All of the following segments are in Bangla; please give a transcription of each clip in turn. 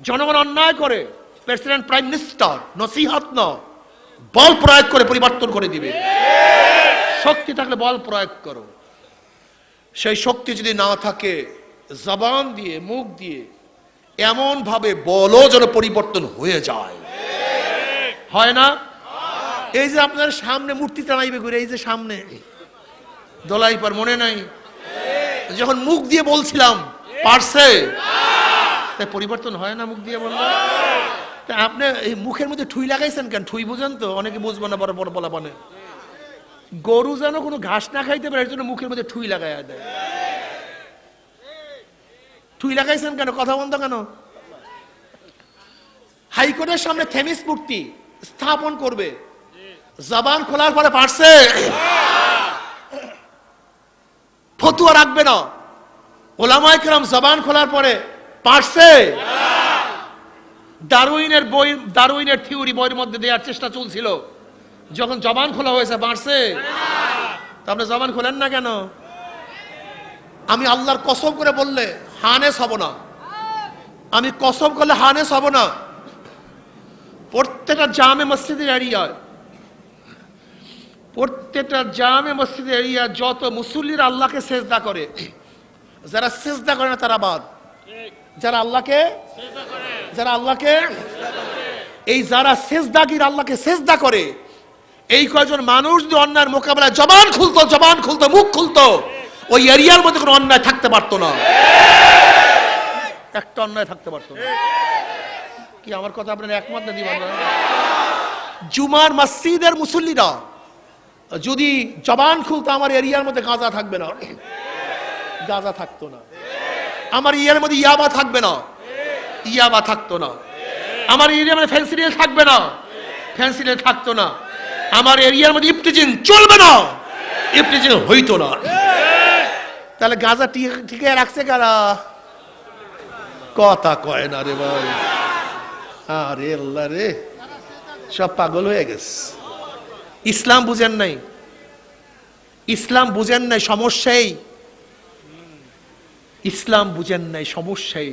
জনগণ অন্যায় করে, প্রেসিডেন্ট, প্রাইম মিনিস্টার, নসিহত ন বল প্রয়োগ করে পরিবর্তন করে দিবে। শক্তি থাকলে বল প্রয়োগ করো। সেই শক্তি যদি না থাকে, জবান দিয়ে, মুখ দিয়ে এমন ভাবে বলও যেন পরিবর্তন হয়ে যায়। হয় না? এই যে আপনার সামনে মূর্তি টানাইবে ঘুরে, এই যে সামনে দোলাই পার মনে নাই? যখন মুখ দিয়ে বলছিলাম, পারছে? তাই পরিবর্তন হয় না মুখ দিয়ে বললে? তা আপনি এই মুখের মধ্যে ঠুই লাগাইছেন কেন? ঠুই বুঝেন তো, অনেকে বুঝব না, বড় বড় বলা বনে গরু যেন কোনো ঘাস না খাইতে পারে, এর জন্য মুখের মধ্যে ঠুই লাগাইয়া দেয়। ঠুই লাগাইছেন কেন? কথা বন্ধ কেন? হাইকোর্টের সামনে থেমিস মূর্তি স্থাপন করবে। জবান খোলার পরে পারছে। ফতুয়া রাখবে না। ওলামায় কেরাম জবান খোলার পরে পারছে? দারুইনের বই, দারুইনের থিওরি বইয়ের মধ্যে দেওয়ার চেষ্টা চলছিল। যখন জবান খোলা হয়েছে, পারছে? আপনি জবান খোলেন না কেন? আমি আল্লাহর কসম করে বললে, হানেস হব না। আমি কসম করলে হানেস হব না। প্রত্যেকটা জামে মসজিদের এরিয়ায় প্রত্যেকটা জামে মসজিদের এরিয়া, যত মুসল্লির আল্লাহকে সেজদা করে, যারা সেজদা করে না, তারা বাদ। যারা আল্লাহকে যারা আল্লাহকে, এই যারা সেজদাগির আল্লাহকে সেজদা করে, এই কয়জন মানুষ যদি অন্যায়ের মোকাবেলায় জবান খুলতো জবান খুলতো, মুখ খুলতো, ওই এরিয়ার মধ্যে কোনো অন্যায় থাকতে পারতো না। একটা অন্যায় থাকতে পারতো না। কি, আমার কথা আপনার একমত না দিবেন? না জুমার মসজিদের মুসল্লিরা যদি জবান খুলতো, আমার এরিয়ার মধ্যে গাঁজা থাকবে না। গাঁজা থাকতো না। আমার এরিয়ার মধ্যে ইয়াবা থাকবে না। ইয়াবা থাকতো না। আমার এরিয়ার মধ্যে ফ্যান্সি ফেন্সিডিল থাকবে না। ফ্যান্সি ফেন্সিডিল থাকতো না। আমার এরিয়ার মধ্যে ইপটিজিন চলবে না। ইপটিজিন হইতো না। তাহলে গাঁজা টিকে রাখছে কারা? কথা কয় না রে ভাই। আরে আল্লাহ রে। সব পাগল হয়ে গেছে। ইসলাম বুঝেন নাই। ইসলাম বুঝেন নাই সমস্যাই। ইসলাম বুঝেন নাই সমস্যাই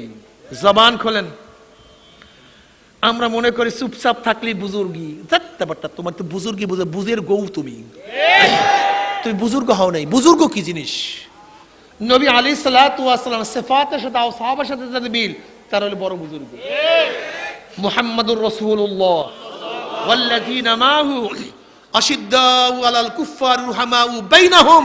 জবান খোলেন আমরা মনে করি চুপচাপ থাকলে বুজুর্গি ধ্যাৎ ব্যাপারটা তোমার তো বুজুর্গি বুঝে বুঝের গৌ তুমি তুমি বুজুর্গ হও নাই বুজুর্গ কি জিনিস নবী আলী সালাম সেফাতের সাথে আও সাহাবার সাথে যাদের মিল তারা হলো বড় বুজুর্গ মুহাম্মাদুর রসুল্লাহ والذين معه أشداء على الكفار رحماء بينهم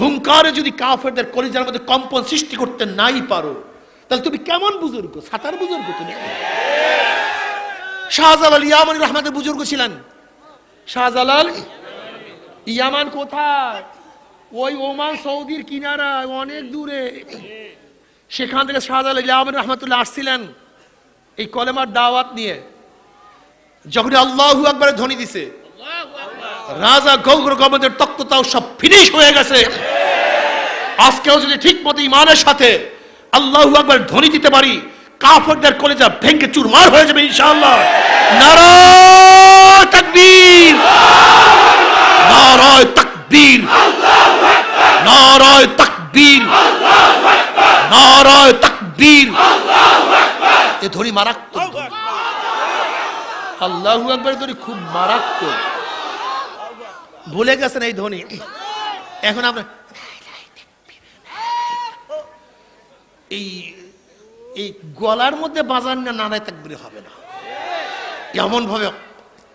হুঙ্কারে যদি কাফেরদের কলিজার মধ্যে কম্পন সৃষ্টি করতে নাই পারো, তাহলে তুমি কেমন বুজুর্গ? সাতার বুজুর্গ তুমি? শাহজালাল ইয়ামানি রহমাদের বুজুর্গ ছিলেন। শাহজালাল ইয়ামান কোথায়? ওই ওমান সৌদির কিনারা, অনেক দূরে। সেখান থেকে শাহজালাল ইয়ামান রহমতুল্লাহ আসছিলেন এই কলেমার দাওয়াত নিয়ে। যখন আল্লাহু আকবরের ধ্বনি দিছে রাজা গৌর গমদের তক্ততাও সব ফিনিশ হয়ে গেছে। আজকেও যদি ঠিক মতো ইমানের সাথে আল্লাহু আকবার ধ্বনি দিতে পারি, কাফরদের কলেজা ভেঙ্গে চুরমার হয়ে যাবে ইনশাআল্লাহ। নারায় তাকবীর। নারায় তাকবীর। নারায় তাকবীর। নারায় তাকবীর। এ ধ্বনি মারাত্মক। আল্লাহু আকবার ধ্বনি খুব মারাত্মক। ভুলে গেছেন এই ধ্বনি এখন আপনার এই এই গলার মধ্যে বাজার না, নানায় তাকবির হবে না। এমন ভাবে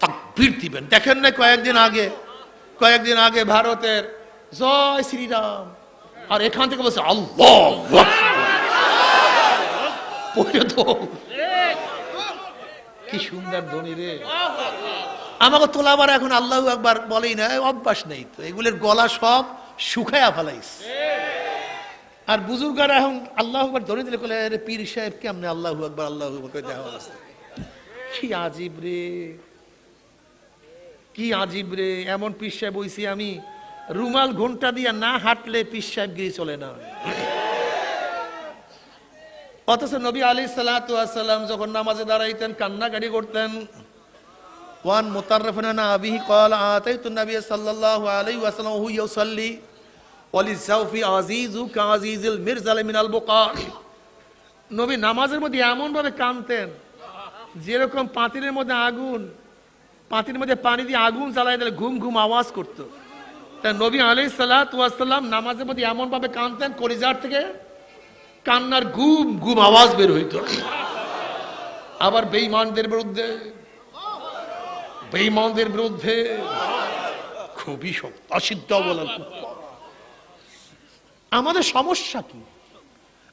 তাকবির দিবেন। দেখেন না কয়েকদিন আগে কয়েকদিন আগে ভারতের জয় শ্রীরাম। আর এখান থেকে বলছে, আল্লাহ কি সুন্দর ধ্বনি রে। আমাকে তোলাবার এখন আল্লাহ একবার বলেই না অভ্যাস নেই তো। এগুলোর গলা সব শুকায়া ফেলাইস আর বুজুর্গারা এখন আল্লাহ একবার ধরে দিলে বলে আরে পীর সাহেব কেমনে আল্লাহ একবার আল্লাহ করে দেওয়া অবস্থা কি আজীব রে। কি আজীব রে। এমন পীর সাহেব বইছি আমি রুমাল ঘণ্টা দিয়া না হাঁটলে পীর সাহেব গিয়ে চলে না। অথচ নবী আলী সালাম যখন নামাজে দাঁড়াইতেন কান্নাকাটি করতেন ওয়ান মোতারফনা আবিহি কল আতাইতু নবী সাল্লাল্লাহু আলাইহি ওয়াসাল্লাম হু ইউসাল্লি। ওয়ালি সাউফি আজিজু কাজিজিল মিরজাল মিনাল বুকা। নবী নামাজের মধ্যে এমন ভাবে কানতেন, যেরকম পাতিলের মধ্যে আগুন পাতির মধ্যে পানি দিয়ে আগুন জ্বালাই দিলে ঘুম ঘুম আওয়াজ করতো। তা নবী আলি সাল্লাম নামাজের মধ্যে এমন ভাবে কানতেন, কলিজার থেকে কান্নার গুম গুম আওয়াজ বের হইত। আবার বেঈমানদের বিরুদ্ধে বেঈমানদের বিরুদ্ধে খুবই শক্ত অসিদ্ধ বলার। আমাদের সমস্যা কি?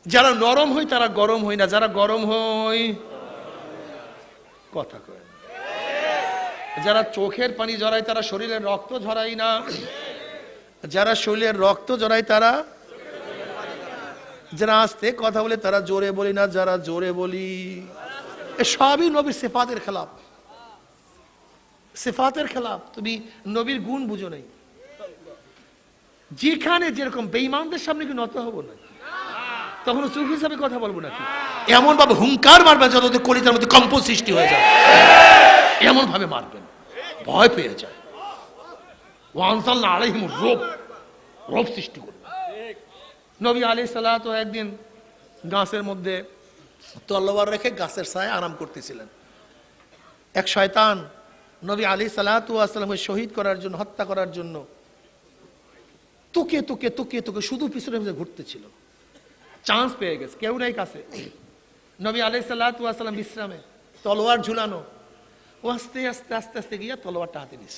যারা নরম হয়, তারা গরম হয় না। যারা গরম হয়, কথা কয় যারা চোখের পানি জড়ায়, তারা শরীরের রক্ত ঝরায় না। যারা শরীরের রক্ত জড়ায়, তারা যারা আসতে কথা বলে, তারা জোরে বলি না। যারা জোরে বলি সবই নবীর সেফাতের খেলাফ সেফাতের খেলাফ তুমি নবীর গুণ বুঝো নাই। যেখানে যেরকম বেঈমানদের সামনে কি নত হব না তখন চুপ হিসাবে কথা বলব নাকি? এমন ভাবে হুঙ্কার মারবেন যত কলিতার মধ্যে কম্প সৃষ্টি হয়ে যায়। এমন ভাবে মারবেন, ভয় পেয়ে যায়। ওয়ানসাল না আলাইহিম রোপ রোপ সৃষ্টি করবে। নবী আলী সাল্লাহ তো একদিন গাছের মধ্যে তলোয়ার রেখে গাছের ছায় আরাম করতেছিলেন। এক শয়তান নবী আলী সাল্লাহামকে শহীদ করার জন্য, হত্যা করার জন্য তুকে তুকে তুকে তুকে শুধু পিছনে পিছনে ঘুরতেছিল। চান্স পেয়ে গেছে, কেউ নাই কাছে। নবী আলাই সাল্লাহাম বিশ্রামে, তলোয়ার ঝুলানো। ও আস্তে আস্তে আস্তে আস্তে গিয়ে তলোয়ারটা হাতে নিস।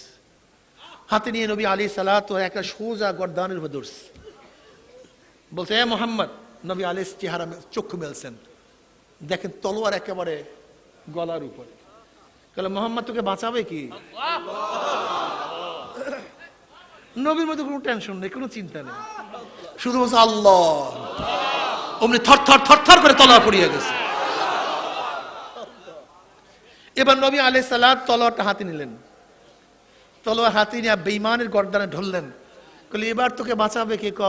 হাতে নিয়ে নবী আলী সাল্লাহ একটা সোজা গরদানের ধরছে বলছে, এ মোহাম্মদ নবী আলী চেহারা চক্ষু মেলছেন। দেখেন তলোয়ার একেবারে গলার উপরে। তাহলে মোহাম্মদ তোকে বাঁচাবে কি? নবীর মধ্যে কোনো টেনশন নেই কোনো চিন্তা নেই। শুধু বলছে আল্লাহ। অমনি থর থর থর থর করে তলা পড়িয়ে গেছে। এবার নবী আলাই সালাদ তলোয়ারটা হাতে নিলেন। তলোয়ার হাতে নিয়ে বেইমানের গর্দানে ঢললেন। বলে এবার তোকে বাঁচাবে কে ক?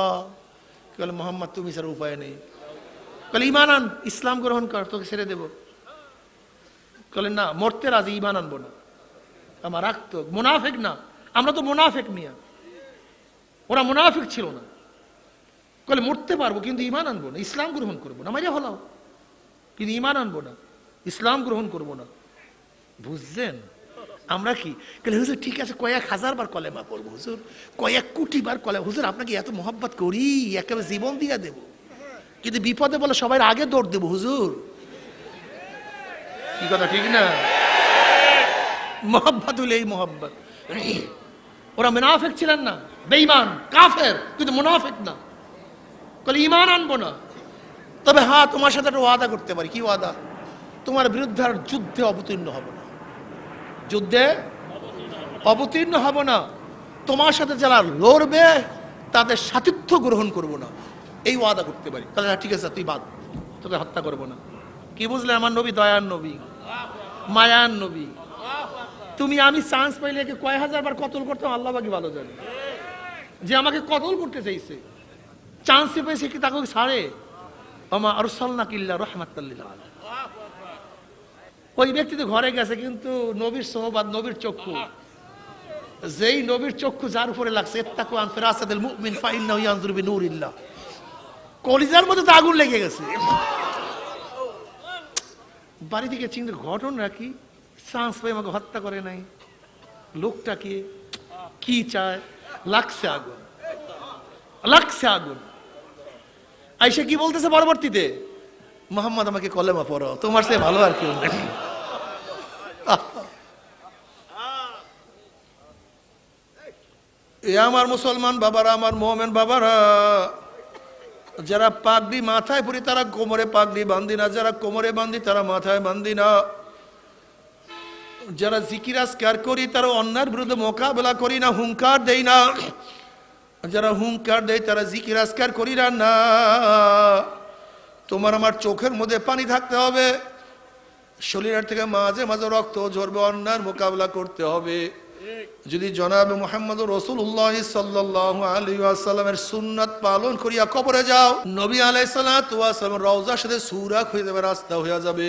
বলে মোহাম্মদ তুমি স্যার উপায় নেই। বলে ইমান আন ইসলাম গ্রহণ কর তোকে ছেড়ে দেব। বলে না, মরতে রাজি ইমান আনব না। আমার রাখতো মুনাফেক না। আমরা তো মুনাফেক মিয়া। ওরা মুনাফিক ছিল না। বলে, মরতে পারব, কিন্তু ইমান আনব না, ইসলাম গ্রহণ করব না। মারিয়া হলাও কিন্তু ইমান আনব না, ইসলাম গ্রহণ করব না। বুঝছেন? আমরা কি? বলে, হুজুর, ঠিক আছে, কয়েক হাজার বার কলেমা পড়ব, হুজুর। কয়েক কোটি বার কলেমা, হুজুর, আপনাকে এত মহব্বত করি, একেবারে জীবন দিয়ে দেব। কিন্তু বিপদে বলে সবাই আগে দৌড় দেবো, হুজুর। কি কথা, ঠিক না? মহব্বত হলে এই মহব্বত। ওরা মুনাফেক ছিলেন না, বেঈমান, কাফের, কিন্তু মুনাফেক না। বলে ইমান আনব না। তবে হ্যাঁ তোমার সাথে একটা ওয়াদা করতে পারি। কি ওয়াদা? তোমার বিরুদ্ধে আর যুদ্ধে অবতীর্ণ হব না। যুদ্ধে অবতীর্ণ হব না। তোমার সাথে যারা লড়বে, তাদের সাতিত্ব গ্রহণ করব না। এই ওয়াদা করতে পারি। তাহলে ঠিক আছে, তুই বাদ। তোকে হত্যা করব না। কি বুঝলে আমার নবী? দয়ার নবী। মায়ার নবী। তুমি আমি চান্স পাইলে একে কয় হাজার বার কতল করতাম, আল্লাহ বাকি ভালো জানে। যে আমাকে কতল করতে চাইছে। চান্স পেয়েছে কি তাকে ছাড়ে? আমা আরসাল্লা কিল্লা রহমাতাল্লিল ওই ব্যক্তি তো ঘরে গেছে কিন্তু নবীর সোহবাদ, নবীর চক্ষু। যেই নবীর চক্ষু যার উপরে লাগছে ইত্তাকু আন ফিরাসাতিল মুমিন, ফাইন্নাহু ইয়ানজুরু বিনুরিল্লাহ। কলিজার মধ্যে তো আগুন লেগে গেছে। বাড়ি থেকে চিন্তা ঘটনা কি চান্স পাই আমাকে হত্যা করে নাই। লোকটা কি? কি চায়? লাগছে আগুন। লাগছে আগুন। আইসা কি বলতেছে পরবর্তীতে? মোহাম্মদ, আমাকে কলেমা পড়ো, তোমার সে ভালো আর নেই। এ আমার মুসলমান বাবারা, আমার মোহামেন বাবারা যারা পাগড়ি মাথায় পরি, তারা কোমরে পাগড়ি বান্ধি না। যারা কোমরে বান্ধি তারা মাথায় বান্ধি না। যারা জিকিরাজকার করি, তারা অন্যার বিরুদ্ধে মোকাবেলা করি না, হুঙ্কার দেই না। যারা হুঙ্কার দেয় তারা জিকিরাজকার করি না না। তোমার আমার চোখের মধ্যে পানি থাকতে হবে। শরীরের থেকে মাঝে মাঝে রক্ত ঝরবে, অন্যার মোকাবেলা করতে হবে। যদি জনাব মোহাম্মদ রসুল্লাহ সাল্লাহ সুন্নাত পালন করিয়া কবরে যাও, নবী আলাইসাল্লাম রওজার সাথে সুরাক হয়ে যাবে, রাস্তা হয়ে যাবে।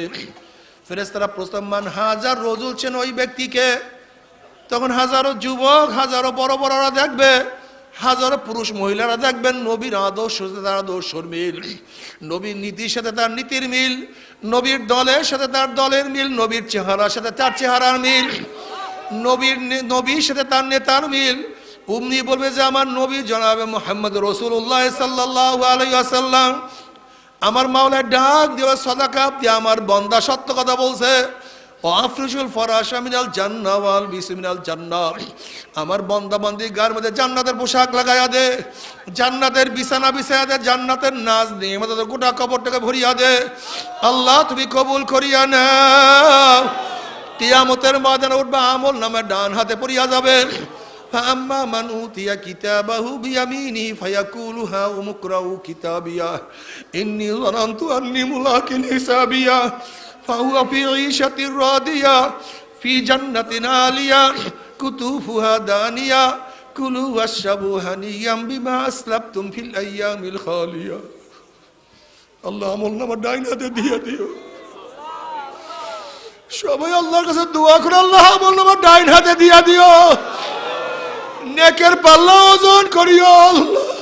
ফেরেস্তারা হাজার ওই ব্যক্তিকে। তখন হাজারো যুবক, হাজারো বড় বড়রা দেখবে, হাজারো পুরুষ মহিলারা দেখবেন নবীর আদর্শ তার আদর্শর মিল। নবীর নীতির সাথে তার নীতির মিল, নবীর দলের সাথে তার দলের মিল, নবীর চেহারার সাথে তার চেহারার মিল। নবীর নবীর সাথে তার নেতার মিল। উমনি বলবে যে, আমার নবী জনাবে মোহাম্মদ রসুল্লাহ সাল্লাহ আলাইসাল্লাম আমার মাওলায় ডাক দেওয়া সদাকাপ দিয়ে আমার বন্দা সত্য কথা বলছে। ও আফরিসুল ফরাসা মিনাল জান্নাওয়াল বিসমিনাল জান্না আমার বন্দা বন্দি গার মধ্যে জান্নাতের পোশাক লাগাইয়া দে, জান্নাতের বিছানা বিছাইয়া দে, জান্নাতের নাচ নিয়ে গোটা কবরটাকে ভরিয়া দে। আল্লাহ তুমি কবুল করিয়া নাও। কিয়ামতের ময়দানে উঠবে আমল নামে ডান হাতে পড়িয়া যাবে فأما من أوتي كتابه بيمينه فيقول ها أمقرأوا كتابيا إني ظننت أني ملاق حسابيا فهو في عيشة راضية في جنة عالية كتوفها دانية كلوا واشربوا هنيئا بما أسلفتم في الأيام الخالية الله আমল নামা ডাইন হাতে দিয়ে দিও সবাই আল্লাহর কাছে দোয়া করে, আল্লাহ বলল আমার ডাইন হাতে দিয়া দিও। নেকের পাল্লা ওজন করিও, আল্লাহ।